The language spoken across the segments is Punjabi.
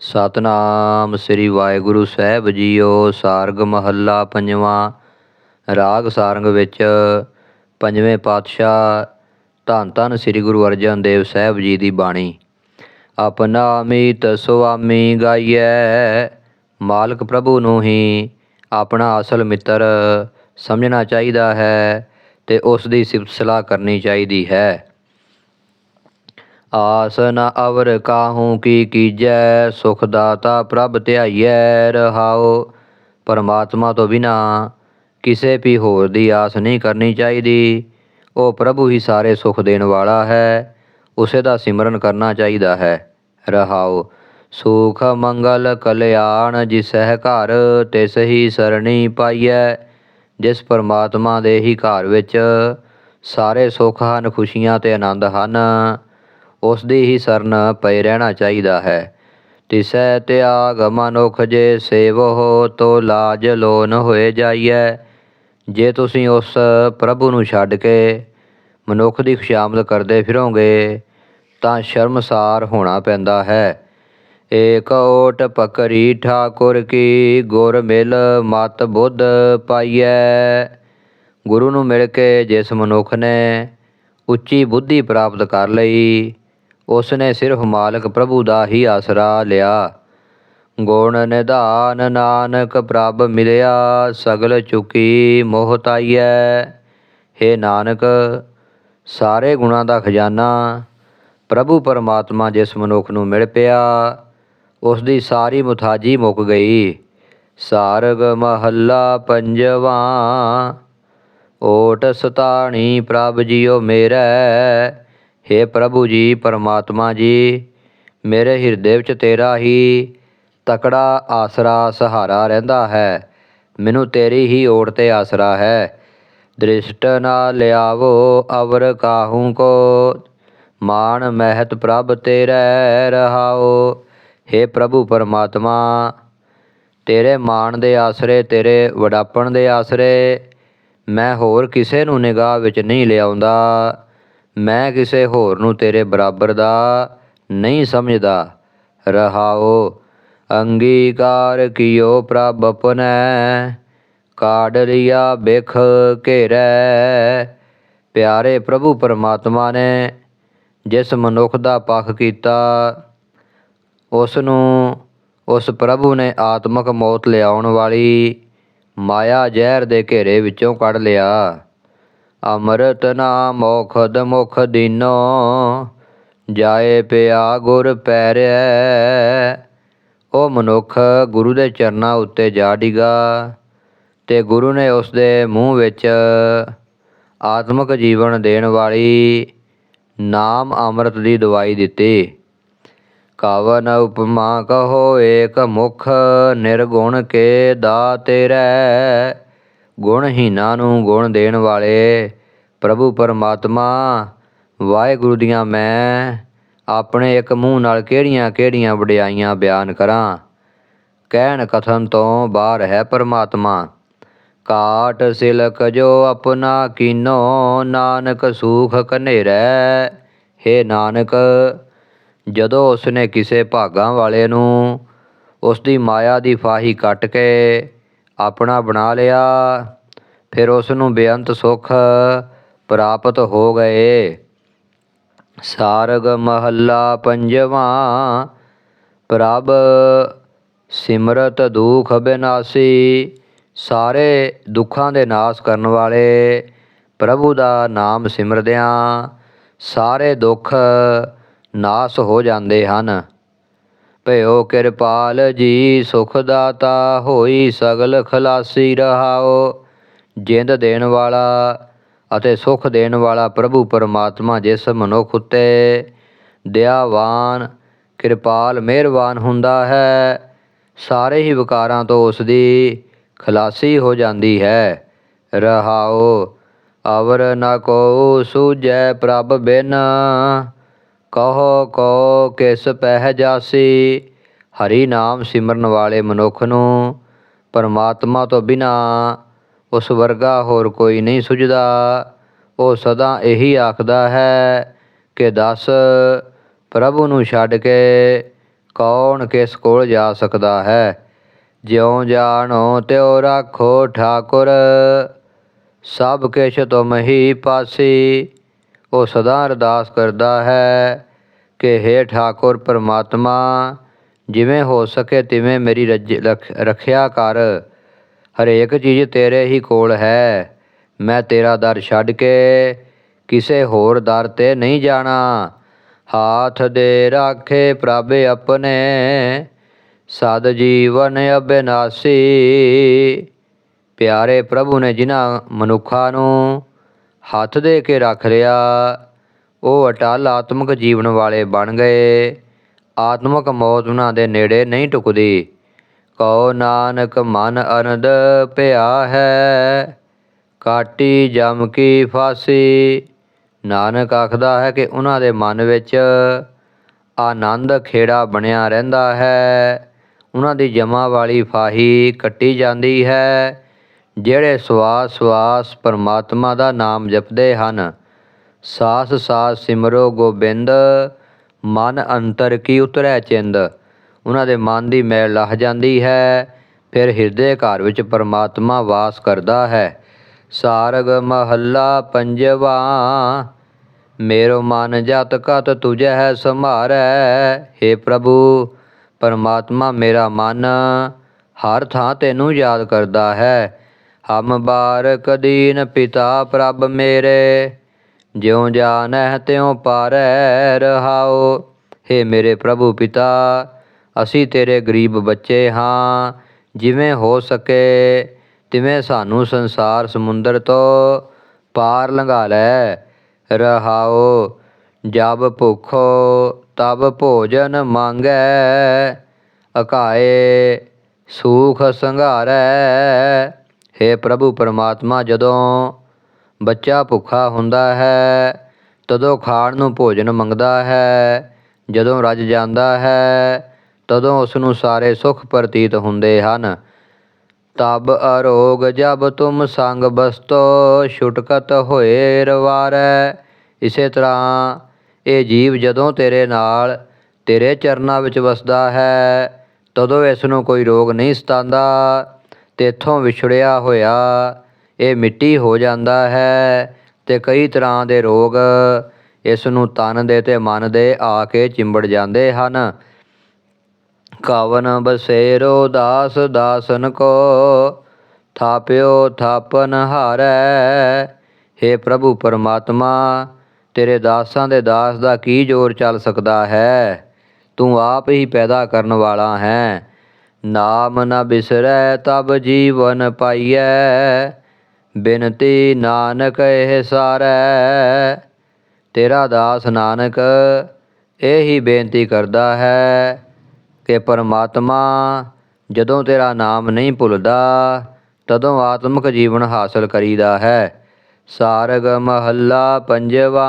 ਸਤਨਾਮ ਸ੍ਰੀ ਵਾਹਿਗੁਰੂ ਸਾਹਿਬ ਜੀਓ, ਸਾਰਗ ਮਹੱਲਾ ਪੰਜਵਾਂ, ਰਾਗ ਸਾਰੰਗ ਵਿੱਚ ਪੰਜਵੇਂ ਪਾਤਸ਼ਾਹ ਧੰਨ ਧੰਨ ਸ੍ਰੀ ਗੁਰੂ ਅਰਜਨ ਦੇਵ ਸਾਹਿਬ ਜੀ ਦੀ ਬਾਣੀ। ਆਪਣਾ ਮੀਤ ਸੁਆਮੀ ਗਾਈਐ, ਮਾਲਕ ਪ੍ਰਭੂ ਨੂੰ ਹੀ ਆਪਣਾ ਅਸਲ ਮਿੱਤਰ ਸਮਝਣਾ ਚਾਹੀਦਾ ਹੈ ਤੇ ਉਸ ਦੀ ਸਿਫਤ ਸਲਾਹ ਕਰਨੀ ਚਾਹੀਦੀ ਹੈ। ਆਸ ਨ ਅਵਰ ਕਾਹੂ ਕੀ ਕੀਜੈ, ਸੁਖ ਦਾਤਾ ਪ੍ਰਭ ਧਿਆਈਐ ਰਹਾਓ ਪਰਮਾਤਮਾ ਤੋਂ ਬਿਨਾ ਕਿਸੇ ਵੀ ਹੋਰ ਦੀ ਆਸ ਨਹੀਂ ਕਰਨੀ ਚਾਹੀਦੀ। ਉਹ ਪ੍ਰਭੂ ਹੀ ਸਾਰੇ ਸੁਖ ਦੇਣ ਵਾਲਾ ਹੈ, ਉਸੇ ਦਾ ਸਿਮਰਨ ਕਰਨਾ ਚਾਹੀਦਾ ਹੈ। ਰਹਾਓ ਸੁਖ ਮੰਗਲ ਕਲਿਆਣ ਜਿਸਹਿ ਘਰ, ਤਿਸ ਹੀ ਸਰਣੀ ਪਾਈਐ, ਜਿਸ ਪਰਮਾਤਮਾ ਦੇ ਹੀ ਘਰ ਵਿੱਚ ਸਾਰੇ ਸੁੱਖ ਹਨ, ਖੁਸ਼ੀਆਂ ਤੇ ਆਨੰਦ ਹਨ। ਉਸ ਦੀ ਹੀ ਸਰਨ ਪਏ ਰਹਿਣਾ ਚਾਹੀਦਾ ਹੈ। ਤਿਸੈ ਤਿਆਗ ਮਨੁਖ ਜੇ ਸੇਵੋ ਤੋ ਲਾਜ ਲੋਨ ਹੋਏ ਜਾਈਐ। ਜੇ ਤੁਸੀਂ ਉਸ ਪ੍ਰਭੂ ਨੂੰ ਛੱਡ ਕੇ ਮਨੁੱਖ ਦੀ ਖੁਸ਼ਾਮਦ ਕਰਦੇ ਫਿਰੋਗੇ, ਤਾਂ ਸ਼ਰਮਸਾਰ ਹੋਣਾ ਪੈਂਦਾ ਹੈ। ਏਕ ਓਟ ਪਕਰੀ ਠਾਕੁਰ ਕੀ ਗੁਰ ਮਿਲ ਮਤ ਬੁੱਧ ਪਾਈਐ। ਗੁਰੂ ਨੂੰ ਮਿਲ ਕੇ ਜਿਸ ਮਨੁੱਖ ਨੇ ਉੱਚੀ ਬੁੱਧੀ ਪ੍ਰਾਪਤ ਕਰ ਲਈ ਉਸ ਨੇ ਸਿਰਫ ਮਾਲਕ ਪ੍ਰਭੂ ਦਾ ਹੀ ਆਸਰਾ ਲਿਆ। ਗੁਣ ਨਿਧਾਨ ਨਾਨਕ ਪ੍ਰਭ ਮਿਲਿਆ, ਸਗਲ ਚੁਕੀ ਮੋਹ ਤਾਈਐ। हे ਨਾਨਕ, ਸਾਰੇ ਗੁਣਾਂ ਦਾ ਖਜ਼ਾਨਾ ਪ੍ਰਭੂ ਪਰਮਾਤਮਾ ਜਿਸ ਮਨੁੱਖ ਨੂੰ ਮਿਲ ਪਿਆ ਉਸ ਦੀ ਸਾਰੀ ਮੁਥਾਜੀ ਮੁੱਕ ਗਈ। ਸਾਰਗ ਮਹੱਲਾ ਪੰਜਵਾਂ, ਓਟ ਸਤਾਣੀ ਪ੍ਰਭ ਜੀਓ ਮੇਰਾ। हे ਪ੍ਰਭੂ ਜੀ, ਪਰਮਾਤਮਾ ਜੀ, ਮੇਰੇ ਹਿਰਦੇ ਵਿੱਚ ਤੇਰਾ ਹੀ ਤਕੜਾ ਆਸਰਾ ਸਹਾਰਾ ਰਹਿੰਦਾ ਹੈ। ਮੈਨੂੰ ਤੇਰੀ ਹੀ ਓਟ ਤੇ ਆਸਰਾ ਹੈ। ਦ੍ਰਿਸ਼ਟ ਨਾ ਲਿਆਵੋ ਅਵਰ ਕਾਹੂ ਕੋ ਮਾਨ ਮਹਿਤ ਪ੍ਰਭ ਤੇਰੇ ਰਹਾਓ। हे ਪ੍ਰਭੂ ਪਰਮਾਤਮਾ, ਤੇਰੇ ਮਾਣ ਦੇ ਆਸਰੇ, ਤੇਰੇ ਵਡਾਪਣ ਦੇ ਆਸਰੇ, ਮੈਂ ਹੋਰ ਕਿਸੇ ਨੂੰ ਨਿਗਾਹ ਵਿੱਚ ਨਹੀਂ ਲਿਆਉਂਦਾ। ਮੈਂ ਕਿਸੇ ਹੋਰ ਨੂੰ ਤੇਰੇ ਬਰਾਬਰ ਦਾ ਨਹੀਂ ਸਮਝਦਾ। ਰਹਾਓ, ਅੰਗੀਕਾਰ ਕੀਓ ਪ੍ਰਭ ਆਪਣੈ ਕਾੜ ਲਿਆ ਬਿਖ ਘੇਰੈ। ਪਿਆਰੇ ਪ੍ਰਭੂ ਪਰਮਾਤਮਾ ਨੇ ਜਿਸ ਮਨੁੱਖ ਦਾ ਪੱਖ ਕੀਤਾ ਉਸ ਨੂੰ ਉਸ ਪ੍ਰਭੂ ਨੇ ਆਤਮਕ ਮੌਤ ਲਿਆਉਣ ਵਾਲੀ ਮਾਇਆ ਜ਼ਹਿਰ ਦੇ ਘੇਰੇ ਵਿੱਚੋਂ ਕੱਢ ਲਿਆ। ਅੰਮ੍ਰਿਤ ਨਾਮ ਮੋਖਦ ਮੁਖ ਦੀਨੋ, ਜਾਏ ਪਿਆ ਗੁਰ ਪੈਰੈ। ਉਹ ਮਨੁੱਖ ਗੁਰੂ ਦੇ ਚਰਨਾਂ ਉੱਤੇ ਜਾ ਡਿਗਾ ਤੇ ਗੁਰੂ ਨੇ ਉਸ ਦੇ ਮੂੰਹ ਵਿੱਚ ਆਤਮਿਕ ਜੀਵਨ ਦੇਣ ਵਾਲੀ ਨਾਮ ਅੰਮ੍ਰਿਤ ਦੀ ਦਵਾਈ ਦਿੱਤੀ। ਕਾਵਨ ਉਪਮਾ ਕਹੋ ਏਕ ਮੁਖ ਨਿਰਗੁਣ ਕੇ ਦਾ ਤੇਰੈ ਗੁਣਹੀਨਾ ਨੂੰ ਗੁਣ ਦੇਣ ਵਾਲੇ। ਪ੍ਰਭੂ ਪਰਮਾਤਮਾ, ਵਾਹਿਗੁਰੂ ਦੀਆਂ ਮੈਂ ਆਪਣੇ ਇੱਕ ਮੂੰਹ ਨਾਲ ਕਿਹੜੀਆਂ ਕਿਹੜੀਆਂ ਵਡਿਆਈਆਂ ਬਿਆਨ ਕਰਾਂ? ਕਹਿਣ ਕਥਨ ਤੋਂ ਬਾਹਰ ਹੈ ਪਰਮਾਤਮਾ। ਕਾਟ ਸਿਲਕ ਜੋ ਆਪਣਾ ਕੀਨੋ, ਨਾਨਕ ਸੂਖ ਕਨੇਰੈ ਹੇ ਨਾਨਕ, ਜਦੋਂ ਉਸਨੇ ਕਿਸੇ ਭਾਗਾਂ ਵਾਲੇ ਨੂੰ ਉਸ ਦੀ ਮਾਇਆ ਦੀ ਫਾਹੀ ਕੱਟ ਕੇ ਆਪਣਾ ਬਣਾ ਲਿਆ। ਫਿਰ ਉਸ ਨੂੰ ਬੇਅੰਤ ਸੁਖ ਪ੍ਰਾਪਤ ਹੋ ਗਏ। ਸਾਰਗ ਮਹੱਲਾ ਪੰਜਵਾਂ, ਪ੍ਰਭ ਸਿਮਰਤ ਦੁਖ ਬਿਨਾਸੀ, ਸਾਰੇ ਦੁੱਖਾਂ ਦੇ ਨਾਸ਼ ਕਰਨ ਵਾਲੇ ਪ੍ਰਭੂ ਦਾ ਨਾਮ ਸਿਮਰਦਿਆਂ ਸਾਰੇ ਦੁੱਖ ਨਾਸ ਹੋ ਜਾਂਦੇ ਹਨ। ਭਇਓ ਕਿਰਪਾਲ ਜੀ, ਸੁਖ ਦਾਤਾ ਹੋਈ ਸਗਲ ਖਲਾਸੀ ਰਹਾਓ। ਜਿੰਦ ਦੇਣ ਵਾਲਾ ਅਤੇ ਸੁਖ ਦੇਣ ਵਾਲਾ ਪ੍ਰਭੂ ਪਰਮਾਤਮਾ ਜਿਸ ਮਨੁੱਖ ਉਤੇ ਦਿਆਵਾਨ, ਕਿਰਪਾਲ, ਮਿਹਰਬਾਨ ਹੁੰਦਾ ਹੈ, ਸਾਰੇ ਹੀ ਵਿਕਾਰਾਂ ਤੋਂ ਉਸ ਦੀ ਖਲਾਸੀ ਹੋ ਜਾਂਦੀ ਹੈ। ਰਹਾਓ, ਅਵਰ ਨਾ ਕੋ ਸੂਝੈ ਪ੍ਰਭ ਬਿਨ ਕਹੋ ਕੋ ਕਿਸ ਪਹਿ ਜਾਸੀ? ਹਰੀ ਨਾਮ ਸਿਮਰਨ ਵਾਲੇ ਮਨੁੱਖ ਨੂੰ, ਪਰਮਾਤਮਾ ਤੋਂ ਬਿਨਾ ਉਸ ਵਰਗਾ ਹੋਰ ਕੋਈ ਨਹੀਂ ਸੁਝਦਾ। ਉਹ ਸਦਾ ਇਹੀ ਆਖਦਾ ਹੈ ਕਿ ਦੱਸ, ਪ੍ਰਭੂ ਨੂੰ ਛੱਡ ਕੇ ਕੌਣ ਕਿਸ ਕੋਲ ਜਾ ਸਕਦਾ ਹੈ? ਜਿਉ ਜਾਣੋ ਤਿਉ ਰਾਖੋ ਠਾਕੁਰ, ਸਭ ਕਿਛ ਤੁਮ ਹੀ ਪਾਸੀ। ਉਹ ਸਦਾ ਅਰਦਾਸ ਕਰਦਾ ਹੈ ਕਿ हे ਠਾਕੁਰ ਪਰਮਾਤਮਾ, ਜਿਵੇਂ ਹੋ ਸਕੇ ਤਿਵੇਂ ਮੇਰੀ ਰੱਜ- ਰਖ- ਰੱਖਿਆ ਕਰ। ਹਰੇਕ ਚੀਜ਼ ਤੇਰੇ ਹੀ ਕੋਲ ਹੈ। ਮੈਂ ਤੇਰਾ ਦਰ ਛੱਡ ਕੇ ਕਿਸੇ ਹੋਰ ਦਰ ਤੇ ਨਹੀਂ ਜਾਣਾ। ਹਾਥ ਦੇ ਰਾਖੇ ਪ੍ਰਭ ਆਪਣੇ, ਸਦ ਜੀਵਨ ਅਬਿਨਾਸੀ। ਪਿਆਰੇ ਪ੍ਰਭੂ ਨੇ ਜਿਨ੍ਹਾਂ ਮਨੁੱਖਾਂ ਨੂੰ ਹੱਥ ਦੇ ਕੇ ਰੱਖ ਲਿਆ। ਉਹ ਅਟਲ ਆਤਮਿਕ ਜੀਵਨ ਵਾਲੇ ਬਣ ਗਏ। ਆਤਮਿਕ ਮੌਤ ਉਹਨਾਂ ਦੇ ਨੇੜੇ ਨਹੀਂ ਟੁਕਦੀ। ਕਉ ਨਾਨਕ, ਮਨ ਅਨੰਦ ਭਿਆ ਹੈ। ਕਾਟੀ ਜਮ ਕੀ ਫਾਸੀ। ਨਾਨਕ ਆਖਦਾ ਹੈ ਕਿ ਉਹਨਾਂ ਦੇ ਮਨ ਵਿੱਚ ਆਨੰਦ ਖੇੜਾ ਬਣਿਆ ਰਹਿੰਦਾ ਹੈ। ਉਹਨਾਂ ਦੀ ਜਮਾ ਵਾਲੀ ਫਾਹੀ ਕੱਟੀ ਜਾਂਦੀ ਹੈ। ਜਿਹੜੇ ਸਵਾਸ ਸਵਾਸ ਪਰਮਾਤਮਾ ਦਾ ਨਾਮ ਜਪਦੇ ਹਨ, ਸਾਸ ਸਾਸ ਸਿਮਰੋ ਗੋਬਿੰਦ, ਮਨ ਅੰਤਰ ਕੀ ਉਤਰੈ ਚਿੰਦ। ਉਹਨਾਂ ਦੇ ਮਨ ਦੀ ਮੈਲ ਲਹ ਜਾਂਦੀ ਹੈ, ਫਿਰ ਹਿਰਦੇ ਘਰ ਵਿੱਚ ਪਰਮਾਤਮਾ ਵਾਸ ਕਰਦਾ ਹੈ। ਸਾਰਗ ਮਹੱਲਾ ਪੰਜਵਾ, ਮੇਰੋ ਮਨ ਜਤ ਕਤ ਤੁਝੈ ਹੈ ਸੰਭਾਰੈ। हे ਪ੍ਰਭੂ, ਪਰਮਾਤਮਾ ਮੇਰਾ ਮਨ ਹਰ ਥਾਂ ਤੈਨੂੰ ਯਾਦ ਕਰਦਾ ਹੈ। ਹਮ ਬਾਰਕ ਦੀਨ ਪਿਤਾ ਪ੍ਰਭ ਮੇਰੇ, ਜਿਉ ਜਾਣੈ ਤਿਉ ਪਾਰੈ ਰਹਾਓ हे ਮੇਰੇ ਪ੍ਰਭੂ ਪਿਤਾ, ਅਸੀਂ ਤੇਰੇ ਗਰੀਬ ਬੱਚੇ ਹਾਂ, ਜਿਵੇਂ ਹੋ ਸਕੇ, ਤਿਵੇਂ ਸਾਨੂੰ ਸੰਸਾਰ ਸਮੁੰਦਰ ਤੋਂ ਪਾਰ ਲੰਘਾ ਲੈ ਰਹਾਓ ਜਬ ਭੁਖੋ, ਤਬ ਭੋਜਨ ਮੰਗੈ, ਅਕਾਏ, ਸੂਖ ਸੰਘਾਰੈ हे ਪ੍ਰਭੂ ਪਰਮਾਤਮਾ, ਜਦੋਂ ਬੱਚਾ ਭੁੱਖਾ ਹੁੰਦਾ ਹੈ, ਤਦੋਂ ਖਾਣ ਨੂੰ ਭੋਜਨ ਮੰਗਦਾ ਹੈ। ਜਦੋਂ ਰੱਜ ਜਾਂਦਾ ਹੈ, ਤਦੋਂ ਉਸ ਨੂੰ ਸਾਰੇ ਸੁੱਖ ਪ੍ਰਤੀਤ ਹੁੰਦੇ ਹਨ। ਤਬ ਅਰੋਗ ਜਬ ਤੁਮ ਸੰਗ ਬਸਤੋ, ਛੁਟਕਤ ਹੋਏ ਰਵਾਰੈ। ਇਸੇ ਤਰ੍ਹਾਂ ਇਹ ਜੀਵ ਜਦੋਂ ਤੇਰੇ ਨਾਲ, ਤੇਰੇ ਚਰਨਾਂ ਵਿੱਚ ਵਸਦਾ ਹੈ, ਤਦੋਂ ਇਸ ਨੂੰ ਕੋਈ ਰੋਗ ਨਹੀਂ ਸਤਾਉਂਦਾ। ਤੇਥੋਂ ਵਿਛੜਿਆ ਹੋਇਆ, ਇਹ ਮਿੱਟੀ ਹੋ ਜਾਂਦਾ ਹੈ ਤੇ ਕਈ ਤਰ੍ਹਾਂ ਦੇ ਰੋਗ ਇਸ ਨੂੰ ਤਨ ਦੇ ਤੇ ਮਨ ਦੇ ਆ ਕੇ ਚਿੰਬੜ ਜਾਂਦੇ ਹਨ। ਕਵਨ ਬਸੇਰੋ ਦਾਸ ਦਾਸਨ ਕੋ, ਥਾਪਿਓ ਥਾਪਨ ਹਾਰੈ। हे ਪ੍ਰਭੂ ਪਰਮਾਤਮਾ, ਤੇਰੇ ਦਾਸਾਂ ਦੇ ਦਾਸ ਦਾ ਕੀ ਜ਼ੋਰ ਚੱਲ ਸਕਦਾ ਹੈ? ਤੂੰ ਆਪ ਹੀ ਪੈਦਾ ਕਰਨ ਵਾਲਾ ਹੈ। ਨਾਮ ਨ ਬਿਸਰੈ ਤਬ ਜੀਵਨ ਪਾਈਐ, ਬਿਨਤੀ ਨਾਨਕ ਇਹ ਸਾਰੈ। ਤੇਰਾ ਦਾਸ ਨਾਨਕ ਇਹੀ ਬੇਨਤੀ ਕਰਦਾ ਹੈ ਕਿ ਪਰਮਾਤਮਾ ਜਦੋਂ ਤੇਰਾ ਨਾਮ ਨਹੀਂ ਭੁੱਲਦਾ, ਤਦੋਂ ਆਤਮਿਕ ਜੀਵਨ ਹਾਸਲ ਕਰੀਦਾ ਹੈ। ਸਾਰਗ ਮਹੱਲਾ ਪੰਜਵਾ,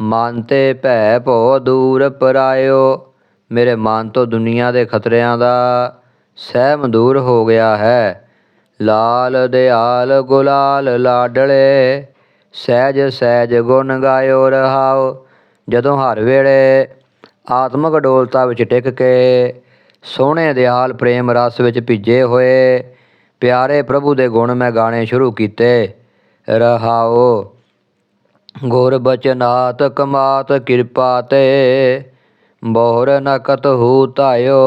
ਮਨ ਤੇ ਭੈ ਭੋ ਦੂਰ ਪਰਾਇਓ। ਮੇਰੇ ਮਨ ਤੋਂ ਦੁਨੀਆ ਦੇ ਖਤਰਿਆਂ ਦਾ ਸਹਿਮ ਦੂਰ ਹੋ ਗਿਆ ਹੈ। ਲਾਲ ਦਿਆਲ ਗੁਲਾਲ ਲਾਡਲੇ, ਸਹਿਜ ਸਹਿਜ ਗੁਣ ਗਾਇਓ ਰਹਾਓ। ਜਦੋਂ ਹਰ ਵੇਲੇ ਆਤਮਿਕ ਡੋਲਤਾ ਵਿੱਚ ਟਿਕ ਕੇ ਸੋਹਣੇ ਦਿਆਲ ਪ੍ਰੇਮ ਰਸ ਵਿੱਚ ਭਿੱਜੇ ਹੋਏ, ਪਿਆਰੇ ਪ੍ਰਭੂ ਦੇ ਗੁਣ ਮੈਂ ਗਾਣੇ ਸ਼ੁਰੂ ਕੀਤੇ, ਰਹਾਓ। ਗੁਰ ਬਚਨਾਤ ਕਮਾਤ ਕਿਰਪਾ ਤੇ ਬੋਹਰ ਨਕਤ ਹੂ ਧਾਇਓ।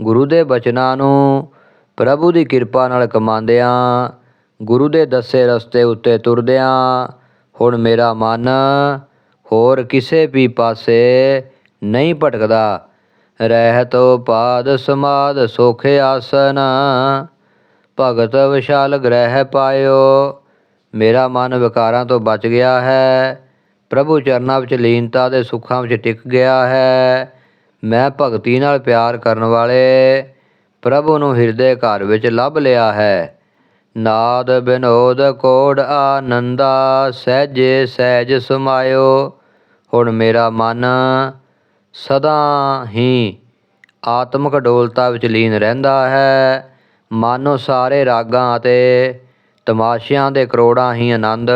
ਗੁਰੂ ਦੇ ਬਚਨਾਂ ਨੂੰ ਪ੍ਰਭੂ ਦੀ ਕਿਰਪਾ ਨਾਲ ਕਮਾਉਂਦਿਆਂ, ਗੁਰੂ ਦੇ ਦੱਸੇ ਰਸਤੇ ਉੱਤੇ ਤੁਰਦਿਆਂ, ਹੁਣ ਮੇਰਾ ਮਨ ਹੋਰ ਕਿਸੇ ਵੀ ਪਾਸੇ ਨਹੀਂ ਭਟਕਦਾ। ਰਹਿਤੋ ਪਾਦ ਸਮਾਦ ਸੁਖ ਆਸਨ, ਭਗਤ ਵਿਸ਼ਾਲ ਗ੍ਰਹਿ ਪਾਇਓ। ਮੇਰਾ ਮਨ ਵਿਕਾਰਾਂ ਤੋਂ ਬਚ ਗਿਆ ਹੈ। ਪ੍ਰਭੂ ਚਰਨਾਂ ਵਿੱਚ ਲੀਨਤਾ ਦੇ ਸੁੱਖਾਂ ਵਿੱਚ ਟਿਕ ਗਿਆ ਹੈ। ਮੈਂ ਭਗਤੀ ਨਾਲ ਪਿਆਰ ਕਰਨ ਵਾਲੇ ਪ੍ਰਭੂ ਨੂੰ ਹਿਰਦੇ ਘਰ ਵਿੱਚ ਲੱਭ ਲਿਆ ਹੈ। ਨਾਦ ਬਿਨੋਦ ਕੋੜ ਆਨੰਦਾ, ਸਹਿਜੇ ਸਹਿਜ ਸਮਾਇਓ, ਹੁਣ ਮੇਰਾ ਮਨ ਸਦਾ ਹੀ ਆਤਮਿਕ ਡੋਲਤਾ ਵਿੱਚ ਲੀਨ ਰਹਿੰਦਾ ਹੈ। ਮਾਨੋ ਸਾਰੇ ਰਾਗਾਂ ਅਤੇ ਤਮਾਸ਼ਿਆਂ ਦੇ ਕਰੋੜਾਂ ਹੀ ਆਨੰਦ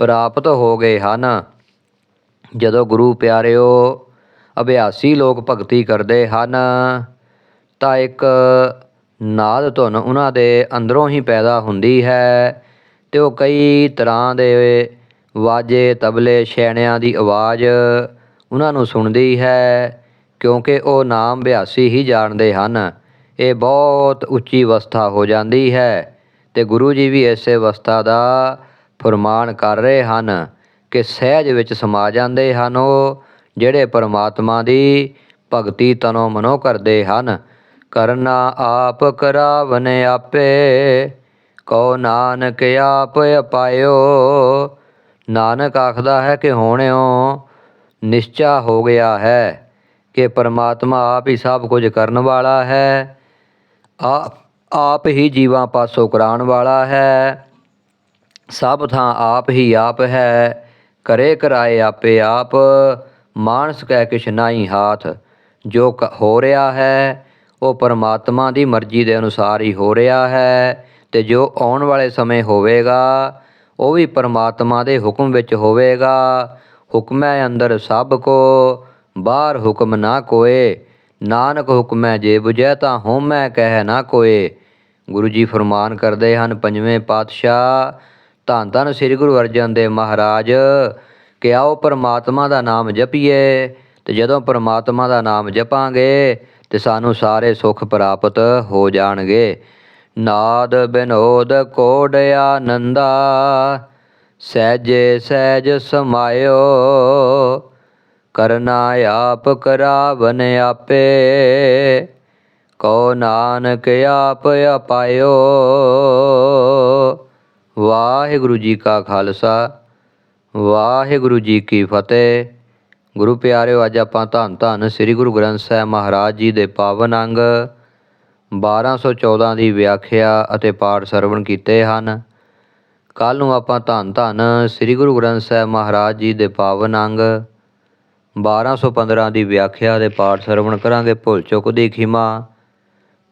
ਪ੍ਰਾਪਤ ਹੋ ਗਏ ਹਨ। ਜਦੋਂ ਗੁਰੂ ਪਿਆਰਿਓ ਅਭਿਆਸੀ ਲੋਕ ਭਗਤੀ ਕਰਦੇ ਹਨ, ਤਾਂ ਇੱਕ ਨਾਦ ਧੁਨ ਉਹਨਾਂ ਦੇ ਅੰਦਰੋਂ ਹੀ ਪੈਦਾ ਹੁੰਦੀ ਹੈ ਤੇ ਉਹ ਕਈ ਤਰ੍ਹਾਂ ਦੇ ਵਾਜੇ, ਤਬਲੇ, ਛੈਣਿਆਂ ਦੀ ਆਵਾਜ਼ ਉਹਨਾਂ ਨੂੰ ਸੁਣਦੀ ਹੈ, ਕਿਉਂਕਿ ਉਹ ਨਾਮ ਅਭਿਆਸੀ ਹੀ ਜਾਣਦੇ ਹਨ। ਇਹ ਬਹੁਤ ਉੱਚੀ ਅਵਸਥਾ ਹੋ ਜਾਂਦੀ ਹੈ ਤੇ ਗੁਰੂ ਜੀ ਵੀ ਇਸੇ ਅਵਸਥਾ ਦਾ ਫਰਮਾਨ ਕਰ ਰਹੇ ਹਨ ਕਿ ਸਹਿਜ ਵਿੱਚ ਸਮਾ ਜਾਂਦੇ ਹਨ ਉਹ, ਜਿਹੜੇ ਪਰਮਾਤਮਾ ਦੀ ਭਗਤੀ ਤਨੋ ਮਨੋ ਕਰਦੇ ਹਨ। ਕਰਨਾ ਆਪ ਕਰਾਵਨ ਆਪੇ ਕੋ ਨਾਨਕ ਆਪ ਅਪਾਇਓ। ਨਾਨਕ ਆਖਦਾ ਹੈ ਕਿ ਹੋਣਿਓ, ਨਿਸ਼ਚਾ ਹੋ ਗਿਆ ਹੈ ਕਿ ਪਰਮਾਤਮਾ ਆਪ ਹੀ ਸਭ ਕੁਝ ਕਰਨ ਵਾਲਾ ਹੈ ਆਪ ਹੀ ਜੀਵਾਂ ਪਾਸੋਂ ਕਰਾਉਣ ਵਾਲਾ ਹੈ। ਸਭ ਥਾਂ ਆਪ ਹੀ ਆਪ ਹੈ, ਕਰੇ ਕਰਾਏ ਆਪੇ ਆਪ, ਮਾਨਸ ਕਹਿ ਕਿਛ ਨਾਹੀ ਹਾਥ। ਜੋ ਕ- ਹੋ ਰਿਹਾ ਹੈ, ਉਹ ਪਰਮਾਤਮਾ ਦੀ ਮਰਜ਼ੀ ਦੇ ਅਨੁਸਾਰ ਹੀ ਹੋ ਰਿਹਾ ਹੈ, ਤੇ ਜੋ ਆਉਣ ਵਾਲੇ ਸਮੇਂ ਹੋਵੇਗਾ, ਉਹ ਵੀ ਪਰਮਾਤਮਾ ਦੇ ਹੁਕਮ ਵਿੱਚ ਹੋਵੇਗਾ। ਹੁਕਮੈ ਅੰਦਰ ਸਭ ਕੋ, ਬਾਹਰ ਹੁਕਮ ਨਾ ਕੋਏ। ਨਾਨਕ ਹੁਕਮੈ ਜੇ ਬੁਝੈ ਤਾਂ ਹੋਮੈ ਕਹਿ ਨਾ ਕੋਏ। ਗੁਰੂ ਜੀ ਫਰਮਾਨ ਕਰਦੇ ਹਨ, ਪੰਜਵੇਂ ਪਾਤਸ਼ਾਹ ਧੰਨ ਧੰਨ ਸ੍ਰੀ ਗੁਰੂ ਅਰਜਨ ਦੇਵ ਮਹਾਰਾਜ, ਕਿ ਆਓ ਪਰਮਾਤਮਾ ਦਾ ਨਾਮ ਜਪੀਏ, ਤੇ ਜਦੋਂ ਪਰਮਾਤਮਾ ਦਾ ਨਾਮ ਜਪਾਂਗੇ, ਤੇ ਸਾਨੂੰ ਸਾਰੇ ਸੁੱਖ ਪ੍ਰਾਪਤ ਹੋ ਜਾਣਗੇ। ਨਾਦ ਬਿਨੋਦ ਕੋਡ ਆਨੰਦਾ, ਸਹਿਜੇ ਸਹਿਜ ਸਮਾਇਓ, ਕਰਨਾ ਆਪ ਕਰਾਵਨ ਆਪੇ ਕੋ ਨਾਨਕ ਆਪ ਅਪਾਇਓ। ਵਾਹਿਗੁਰੂ ਜੀ ਕਾ ਖਾਲਸਾ, ਵਾਹਿਗੁਰੂ ਜੀ ਕੀ ਫਤਿਹ। ਗੁਰੂ ਪਿਆਰਿਓ, ਅੱਜ ਆਪਾਂ ਧੰਨ ਧੰਨ ਸ੍ਰੀ ਗੁਰੂ ਗ੍ਰੰਥ ਸਾਹਿਬ ਮਹਾਰਾਜ ਜੀ ਦੇ ਪਾਵਨ ਅੰਗ 1214 ਦੀ ਵਿਆਖਿਆ ਅਤੇ ਪਾਠ ਸਰਵਣ ਕੀਤੇ ਹਨ। ਕੱਲ ਨੂੰ ਆਪਾਂ ਧੰਨ ਧੰਨ ਸ੍ਰੀ ਗੁਰੂ ਗ੍ਰੰਥ ਸਾਹਿਬ ਮਹਾਰਾਜ ਜੀ ਦੇ ਪਾਵਨ ਅੰਗ 1215 ਦੀ ਵਿਆਖਿਆ ਦੇ ਪਾਠ ਸਰਵਣ ਕਰਾਂਗੇ। ਭੁੱਲ ਚੁੱਕ ਦੀ ਖਿਮਾ।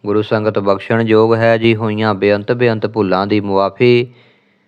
ਗੁਰੂ ਸੰਗਤ ਬਖਸ਼ਣ ਯੋਗ ਹੈ ਜੀ, ਹੋਈਆਂ ਬੇਅੰਤ ਬੇਅੰਤ ਭੁੱਲਾਂ ਦੀ ਮੁਆਫੀ।